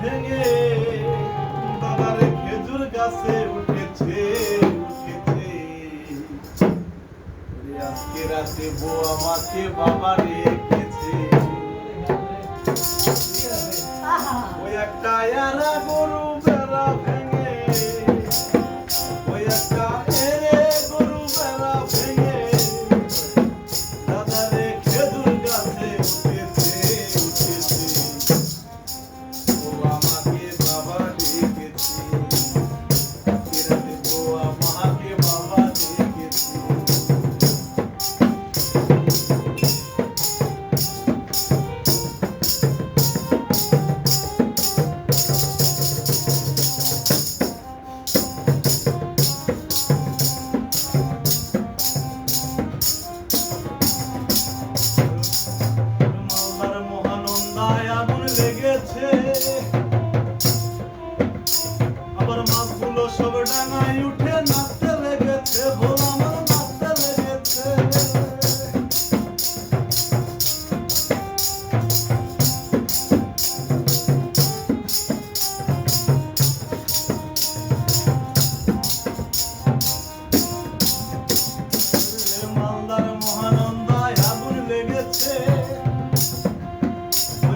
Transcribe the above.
ভেঙে বাবার খেজুর গাছে উঠেছে উঠেছে। আজকে রাতে বউ আমাকে বাবা রেখেছে। ওই একটা গরু বেড়া ভেঙে আগুন লেগেছে?